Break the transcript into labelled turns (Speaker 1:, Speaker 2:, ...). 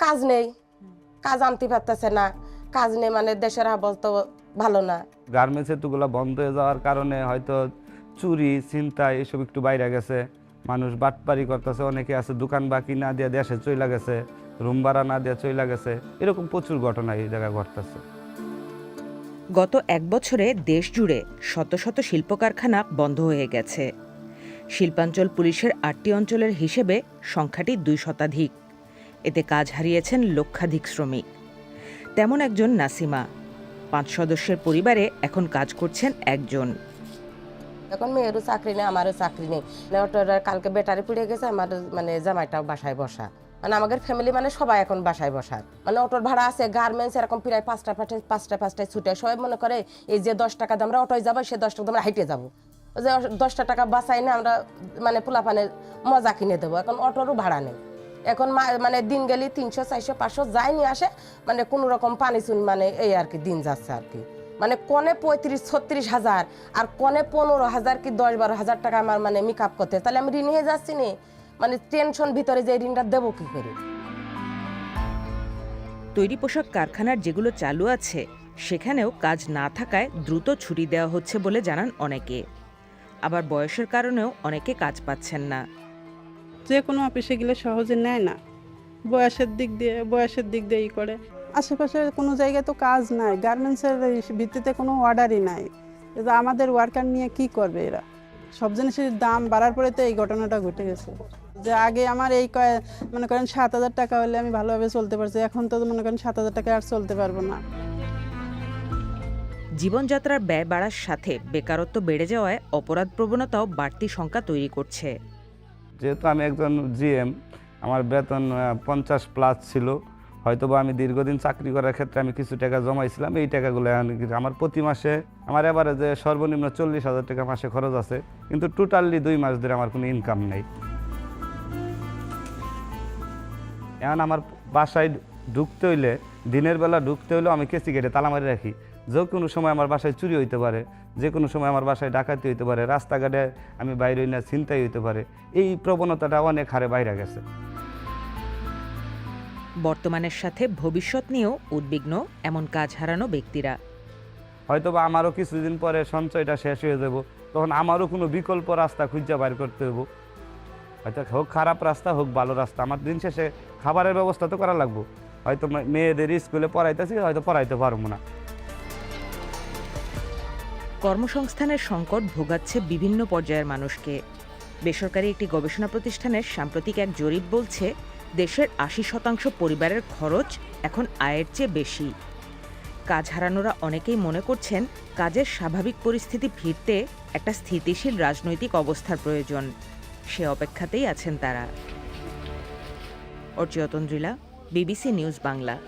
Speaker 1: কাজ নেই। কাজ আনতে পারতেছে না। কাজ নেই মানে দেশের অবস্থা ভালো না।
Speaker 2: গার্মেন্টস এতগুলো বন্ধ হয়ে যাওয়ার কারণে হয়তো চুরি চিন্তা এসব একটু বাইরে গেছে। মানুষ বাটপারি করতেছে অনেকে আছে দোকান বাকি না দিয়ে দেশে চইলা গেছে রুম ভাড়া না দিয়ে চইলা গেছে। এরকম প্রচুর ঘটনা এই জায়গায় ঘটতেছে।
Speaker 3: গত এক বছরে দেশ জুড়ে শত শত শিল্প কারখানা বন্ধ হয়ে গেছে। শিল্পাঞ্চল পুলিশের আটটি অঞ্চলের হিসেবে সংখ্যাটি দুই শতাধিক। এতে কাজ হারিয়েছেন লক্ষাধিক শ্রমিক। তেমন একজন নাসিমা, পাঁচ সদস্যের পরিবারে এখন কাজ করছেন একজন।
Speaker 1: এখন মেয়েরও চাকরি নেই, আমারও চাকরি নেই। অটোর কালকে ব্যাটারি পুড়ে গেছে, আমার মানে জামাইটাও বাসায় বসা। মানে আমাদের ফ্যামিলি মানে সবাই এখন বাসায় বসার মানে অটোর ভাড়া আছে গার্মেন্টস এরকম প্রায় পাঁচটা পাঁচটা পাঁচটা পাঁচটায় ছুটে। সবাই মনে করে, এই যে দশ টাকা আমরা অটোয় যাব, সে দশ টাকা আমরা হাইটে যাব। যে দশটা টাকা বাঁচাই না, আমরা মানে পোলাপানের মজা কিনে দেবো। এখন অটোরও ভাড়া নেই। এখন মানে দিন গেলে তিনশো, চারশো, পাঁচশো যাই নিয়ে আসে মানে কোনো রকম পানি চুন মানে এই আর কি দিন যাচ্ছে আর কি। মানে কনে পঁয়ত্রিশ, ছত্রিশ হাজার, আর কনে পনেরো হাজার কি দশ বারো হাজার টাকা আমার মানে মেকআপ করতে। তাহলে আমি ঋণ হয়ে যাচ্ছি নি। মানে টেনশন ভিতরে যে ঋণটা দেবো কি করে?
Speaker 3: তৈরি পোশাক কারখানার যেগুলো চালু আছে, সেখানেও কাজ না থাকায় দ্রুত ছুটি দেওয়া হচ্ছে বলে জানান অনেকে। আবার বয়সের কারণেও অনেকে কাজ পাচ্ছেন না।
Speaker 4: যে কোনো অফিসে গেলে সহজে নেয় না। বয়সের দিক দিয়ে, বয়সের দিক দিয়ে ই করে। আশেপাশে কোনো জায়গায় তো কাজ নাই গার্মেন্টসের ভিত্তিতে কোনো অর্ডারই নাই। আমাদের ওয়ার্কার নিয়ে কি করবে এরা? সব জিনিসের দাম বাড়ার পরে তো এই ঘটনাটা ঘটে গেছে। যে আগে আমার এই মনে করেন সাত হাজার টাকা হলে আমি ভালোভাবে চলতে পারছি, এখন তো মনে করেন সাত হাজার টাকা আর চলতে পারব না।
Speaker 3: জীবনযাত্রার ব্যয় বাড়ার সাথে বেকারত্ব বেড়ে যাওয়ায় অপরাধ প্রবণতাও বাড়তি সংখ্যা তৈরি করছে।
Speaker 2: যেহেতু আমি একজন জিএম আমার বেতন পঞ্চাশ প্লাস ছিল হয়তো বা আমি দীর্ঘদিন চাকরি করার ক্ষেত্রে আমি কিছু টাকা জমাইছিলাম, এই টাকাগুলো আমার প্রতি মাসে, আমার এবারে যে সর্বনিম্ন চল্লিশ হাজার টাকা মাসে খরচ আছে, কিন্তু টোটালি দুই মাস ধরে আমার কোনো ইনকাম নেই। এখন আমার বাসায় ঢুকতে হইলে, দিনের বেলা ঢুকতে হইলেও আমি কেসি কেটে তালা মারি রাখি। যে কোনো সময় আমার বাসায় চুরি হইতে পারে যে কোনো সময় আমার বাসায় ডাকাতি হইতে পারে রাস্তাঘাটে আমি বাইরে না ছিনতাই হইতে পারে এই প্রবণতাটা অনেক হারে বাইরে গেছে।
Speaker 3: বর্তমানের সাথে ভবিষ্যৎ নিয়েও উদ্বিগ্ন এমন কাজ হারানো ব্যক্তিরা।
Speaker 2: হয়তো বা আমারও কিছুদিন পরে সঞ্চয়টা শেষ হয়ে যাব তখন আমারও কোনো বিকল্প রাস্তা খুঁজে বাইর করতে হব। হয়তো হোক খারাপ রাস্তা হোক ভালো রাস্তা আমার দিন শেষে খাবারের ব্যবস্থা তো করা লাগবো। হয়তো মেয়েদের স্কুলে পড়াইতেছি হয়তো পড়াইতে পারব না।
Speaker 3: কর্মসংস্থানের সংকট ভোগাচ্ছে বিভিন্ন পর্যায়ের মানুষকে। বেসরকারি একটি গবেষণা প্রতিষ্ঠানের সাম্প্রতিক এক জরিপ বলছে, দেশের আশি শতাংশ পরিবারের খরচ এখন আয়ের চেয়ে বেশি। কাজ হারানোরা অনেকেই মনে করছেন, কাজের স্বাভাবিক পরিস্থিতি ফিরতে একটা স্থিতিশীল রাজনৈতিক অবস্থার প্রয়োজন। সে অপেক্ষাতেই আছেন তারা। অর্চিয়তন্দ্রিলা বিবিসি নিউজ বাংলা।